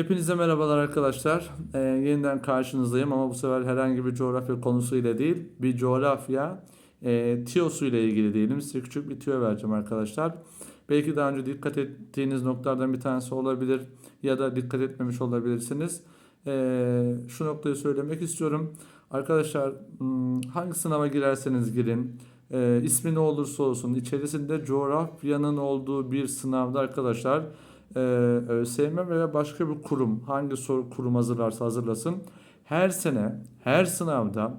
Hepinize merhabalar arkadaşlar. Ee, yeniden karşınızdayım ama bu sefer herhangi bir coğrafya konusuyla değil, bir coğrafya e, tiyosu ile ilgili diyelim. Size küçük bir tüyo vereceğim arkadaşlar. Belki daha önce dikkat ettiğiniz noktalardan bir tanesi olabilir ya da dikkat etmemiş olabilirsiniz. Ee, şu noktayı söylemek istiyorum. Arkadaşlar hmm, hangi sınava girerseniz girin, e, ismi ne olursa olsun içerisinde coğrafyanın olduğu bir sınavda arkadaşlar e, ÖSYM veya başka bir kurum hangi soru kurum hazırlarsa hazırlasın her sene her sınavda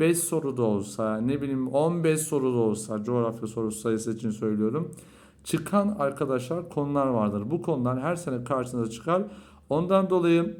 5 soru da olsa ne bileyim 15 soru da olsa coğrafya sorusu sayısı için söylüyorum çıkan arkadaşlar konular vardır. Bu konular her sene karşınıza çıkar. Ondan dolayı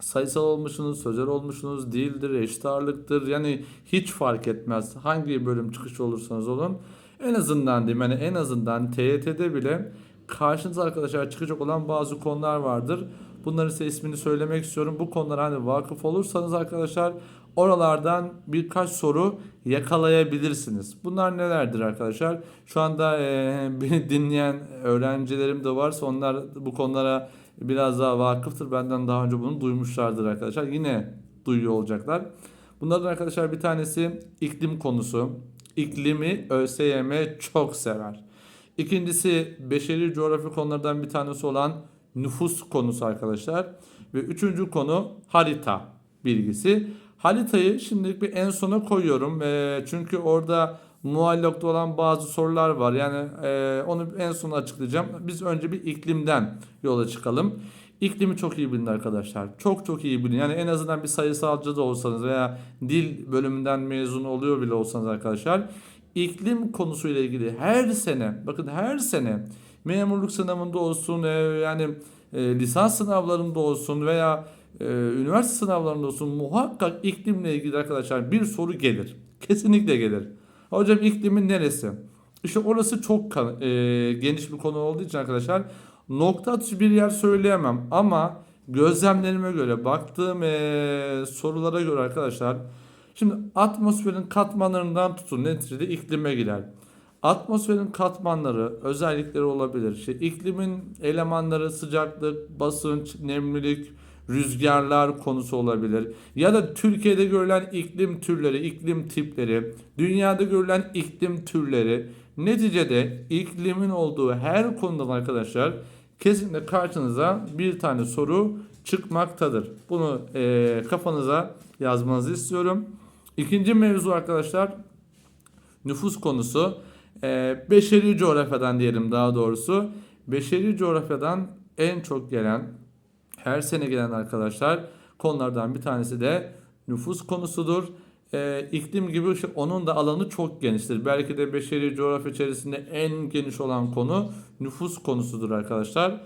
sayısal olmuşsunuz, sözel olmuşsunuz, değildir, eşit ağırlıktır. Yani hiç fark etmez. Hangi bölüm çıkışı olursanız olun. En azından diyeyim yani en azından TYT'de bile karşınıza arkadaşlar çıkacak olan bazı konular vardır. Bunların size ismini söylemek istiyorum. Bu konulara hani vakıf olursanız arkadaşlar oralardan birkaç soru yakalayabilirsiniz. Bunlar nelerdir arkadaşlar? Şu anda e, beni dinleyen öğrencilerim de varsa onlar bu konulara biraz daha vakıftır. Benden daha önce bunu duymuşlardır arkadaşlar. Yine duyuyor olacaklar. Bunlardan arkadaşlar bir tanesi iklim konusu. İklimi ÖSYM çok sever. İkincisi beşeri coğrafi konulardan bir tanesi olan nüfus konusu arkadaşlar. Ve üçüncü konu harita bilgisi. Haritayı şimdilik bir en sona koyuyorum. E, çünkü orada muallakta olan bazı sorular var. Yani e, onu en son açıklayacağım. Biz önce bir iklimden yola çıkalım. İklimi çok iyi bilin arkadaşlar. Çok çok iyi bilin. Yani en azından bir sayısalcı da olsanız veya dil bölümünden mezun oluyor bile olsanız arkadaşlar. İklim konusuyla ilgili her sene bakın her sene memurluk sınavında olsun e, yani e, lisans sınavlarında olsun veya e, üniversite sınavlarında olsun muhakkak iklimle ilgili arkadaşlar bir soru gelir. Kesinlikle gelir. Hocam iklimin neresi? İşte orası çok e, geniş bir konu olduğu için arkadaşlar nokta atışı bir yer söyleyemem ama gözlemlerime göre baktığım e, sorulara göre arkadaşlar şimdi atmosferin katmanlarından tutun neticede iklime girer. Atmosferin katmanları özellikleri olabilir. İşte iklimin elemanları sıcaklık, basınç, nemlilik, rüzgarlar konusu olabilir. Ya da Türkiye'de görülen iklim türleri, iklim tipleri, dünyada görülen iklim türleri. Neticede iklimin olduğu her konudan arkadaşlar kesinlikle karşınıza bir tane soru çıkmaktadır. Bunu e, kafanıza yazmanızı istiyorum. İkinci mevzu arkadaşlar nüfus konusu. E, beşeri coğrafyadan diyelim daha doğrusu. Beşeri coğrafyadan en çok gelen her sene gelen arkadaşlar konulardan bir tanesi de nüfus konusudur. Ee, iklim gibi işte onun da alanı çok geniştir. Belki de beşeri coğrafya içerisinde en geniş olan konu nüfus konusudur arkadaşlar.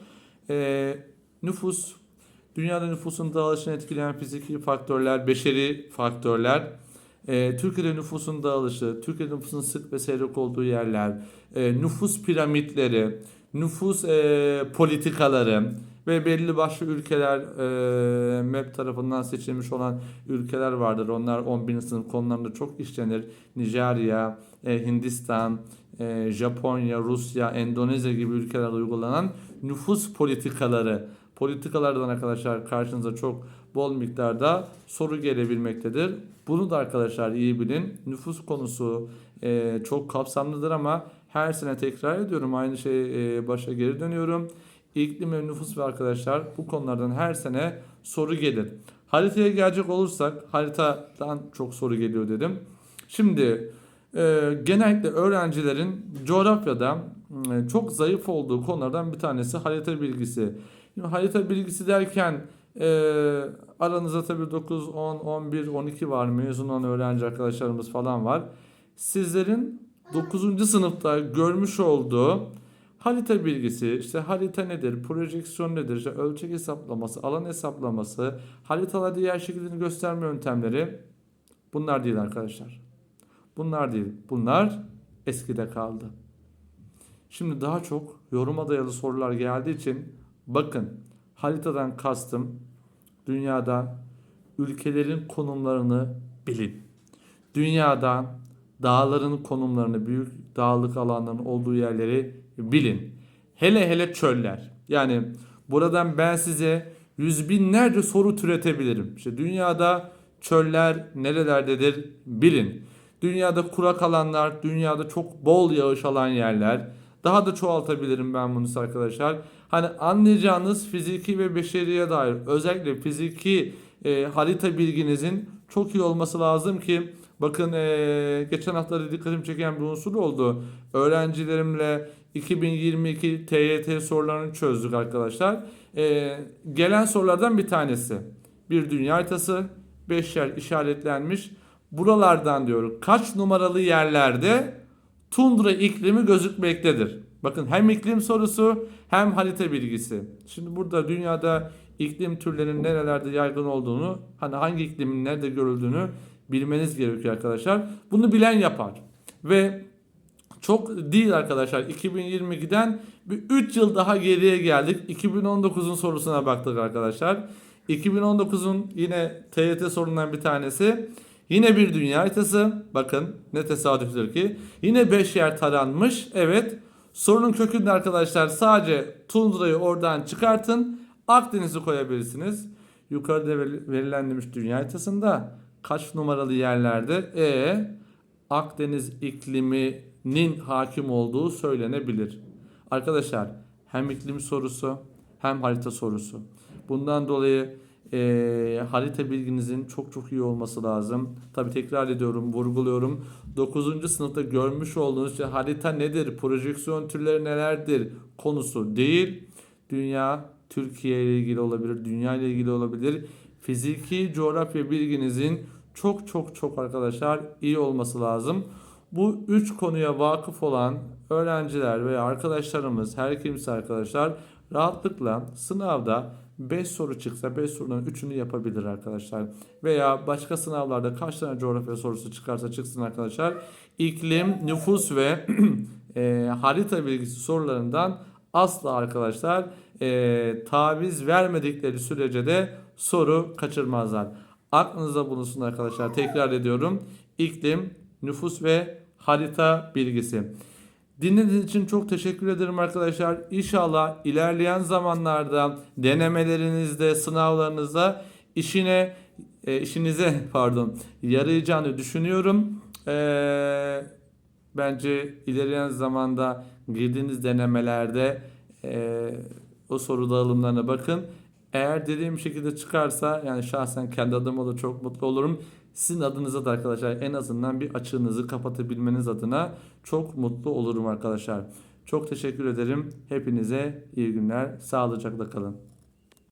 Ee, nüfus, dünyada nüfusun dağılışını etkileyen fiziki faktörler, beşeri faktörler. Ee, Türkiye'de nüfusun dağılışı, Türkiye'de nüfusun sık ve seyrek olduğu yerler, e, nüfus piramitleri, nüfus e, politikaları, ve belli başlı ülkeler e, MEP tarafından seçilmiş olan ülkeler vardır. Onlar 11. sınıf konularında çok işlenir. Nijerya, e, Hindistan, e, Japonya, Rusya, Endonezya gibi ülkelerde uygulanan nüfus politikaları. Politikalardan arkadaşlar karşınıza çok bol miktarda soru gelebilmektedir. Bunu da arkadaşlar iyi bilin. Nüfus konusu e, çok kapsamlıdır ama her sene tekrar ediyorum. Aynı şey e, başa geri dönüyorum. İklim ve nüfus ve arkadaşlar bu konulardan her sene soru gelir. Haritaya gelecek olursak haritadan çok soru geliyor dedim. Şimdi e, genellikle öğrencilerin coğrafyada e, çok zayıf olduğu konulardan bir tanesi harita bilgisi. Şimdi harita bilgisi derken e, aranızda tabii 9, 10, 11, 12 var mezun olan öğrenci arkadaşlarımız falan var. Sizlerin 9. sınıfta görmüş olduğu Harita bilgisi, işte harita nedir, projeksiyon nedir, işte ölçek hesaplaması, alan hesaplaması, haritalarda yer şeklini gösterme yöntemleri bunlar değil arkadaşlar. Bunlar değil. Bunlar eskide kaldı. Şimdi daha çok yoruma dayalı sorular geldiği için bakın haritadan kastım dünyada ülkelerin konumlarını bilin. Dünyada dağların konumlarını, büyük dağlık alanların olduğu yerleri bilin. Hele hele çöller. Yani buradan ben size yüz binlerce soru türetebilirim. İşte dünyada çöller nerelerdedir bilin. Dünyada kurak alanlar, dünyada çok bol yağış alan yerler. Daha da çoğaltabilirim ben bunu arkadaşlar. Hani anlayacağınız fiziki ve beşeriye dair özellikle fiziki e, harita bilginizin çok iyi olması lazım ki bakın e, geçen hafta da dikkatimi çeken bir unsur oldu. Öğrencilerimle 2022 TYT sorularını çözdük arkadaşlar. E, gelen sorulardan bir tanesi. Bir dünya haritası, 5 yer işaretlenmiş. Buralardan diyor kaç numaralı yerlerde tundra iklimi gözükmektedir. Bakın hem iklim sorusu hem harita bilgisi. Şimdi burada dünyada iklim türlerinin nerelerde yaygın olduğunu, hani hangi iklimin nerede görüldüğünü bilmeniz gerekiyor arkadaşlar. Bunu bilen yapar. Ve çok değil arkadaşlar. 2022'den bir 3 yıl daha geriye geldik. 2019'un sorusuna baktık arkadaşlar. 2019'un yine TYT sorundan bir tanesi. Yine bir dünya haritası. Bakın ne tesadüftür ki. Yine 5 yer taranmış. Evet. Sorunun kökünde arkadaşlar sadece tundrayı oradan çıkartın. Akdeniz'i koyabilirsiniz. Yukarıda verilen demiş dünya haritasında kaç numaralı yerlerde e Akdeniz ikliminin hakim olduğu söylenebilir. Arkadaşlar hem iklim sorusu hem harita sorusu. Bundan dolayı e, harita bilginizin çok çok iyi olması lazım. Tabi tekrar ediyorum, vurguluyorum. 9. sınıfta görmüş olduğunuz şey harita nedir, projeksiyon türleri nelerdir konusu değil. Dünya, Türkiye ile ilgili olabilir, dünya ile ilgili olabilir. Fiziki coğrafya bilginizin çok çok çok arkadaşlar iyi olması lazım. Bu üç konuya vakıf olan öğrenciler veya arkadaşlarımız, her kimse arkadaşlar rahatlıkla sınavda 5 soru çıksa 5 sorunun 3'ünü yapabilir arkadaşlar. Veya başka sınavlarda kaç tane coğrafya sorusu çıkarsa çıksın arkadaşlar. İklim, nüfus ve e, harita bilgisi sorularından asla arkadaşlar e, taviz vermedikleri sürece de soru kaçırmazlar. Aklınızda bulunsun arkadaşlar. Tekrar ediyorum. İklim, nüfus ve harita bilgisi. Dinlediğiniz için çok teşekkür ederim arkadaşlar. İnşallah ilerleyen zamanlarda denemelerinizde, sınavlarınızda işine e, işinize pardon yarayacağını düşünüyorum. E, bence ilerleyen zamanda girdiğiniz denemelerde e, o soru dağılımlarına bakın. Eğer dediğim şekilde çıkarsa yani şahsen kendi adıma da çok mutlu olurum. Sizin adınıza da arkadaşlar en azından bir açığınızı kapatabilmeniz adına çok mutlu olurum arkadaşlar. Çok teşekkür ederim. Hepinize iyi günler. Sağlıcakla kalın.